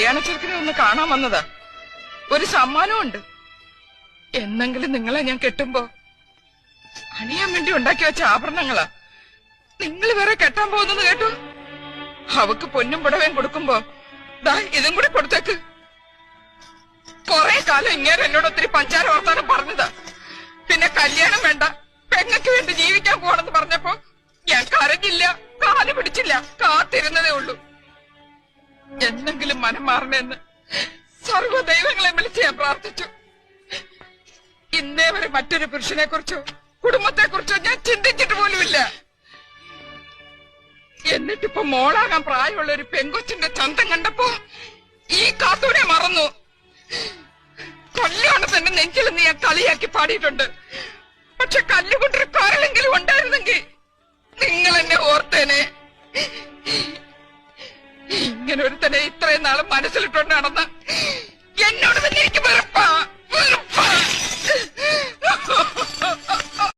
കല്യാണ ചെറുക്കിനെ ഒന്ന് കാണാൻ വന്നതാ. ഒരു സമ്മാനമുണ്ട് എന്നെങ്കിലും നിങ്ങളെ ഞാൻ കെട്ടുമ്പോ അണിയാൻ വേണ്ടി ഉണ്ടാക്കി വെച്ച ആഭരണങ്ങളാ. നിങ്ങൾ വേറെ കെട്ടാൻ പോകുന്നത് കേട്ടു? അവക്ക് പൊന്നും പുടവയും കൊടുക്കുമ്പോ ദാ ഇതും കൂടി കൊടുത്തേക്ക്. കൊറേ കാലം ഇങ്ങനെ എന്നോട് ഒത്തിരി പഞ്ചാര വർത്താനം പറഞ്ഞതാ. പിന്നെ കല്യാണം വേണ്ട. പെങ്ങക്ക് വേണ്ടി ജീവിക്കാൻ പോണെന്ന് പറഞ്ഞപ്പോ ഞാൻ കരഞ്ഞില്ല കാൽ പിടിച്ചില്ല. കാത്തിരുന്നതേ ഉള്ളൂ. എന്നെങ്കിലും മനം മാറണമെന്ന് സർവ ദൈവങ്ങളെ വിളിച്ച് ഞാൻ പ്രാർത്ഥിച്ചു. ഇന്നേ വരെ മറ്റൊരു പുരുഷനെ കുറിച്ചോ കുടുംബത്തെ കുറിച്ചോ ഞാൻ ചിന്തിച്ചിട്ട് പോലുമില്ല. എന്നിട്ടിപ്പോ മോളാകാൻ പ്രായമുള്ള ഒരു പെങ്കൊച്ചിന്റെ ചന്തം കണ്ടപ്പോ ഈ കാത്തൂനെ മറന്നു. കല്യാണത്തിന്റെ നെഞ്ചിൽ നീ ഞാൻ കളിയാക്കി പാടിയിട്ടുണ്ട്. പക്ഷെ കല്ലുകൊണ്ടൊരു ഇങ്ങനെ ഒരുത്തനെ ഇത്രയും നാളും മനസ്സിലിട്ടുണ്ട് നടന്ന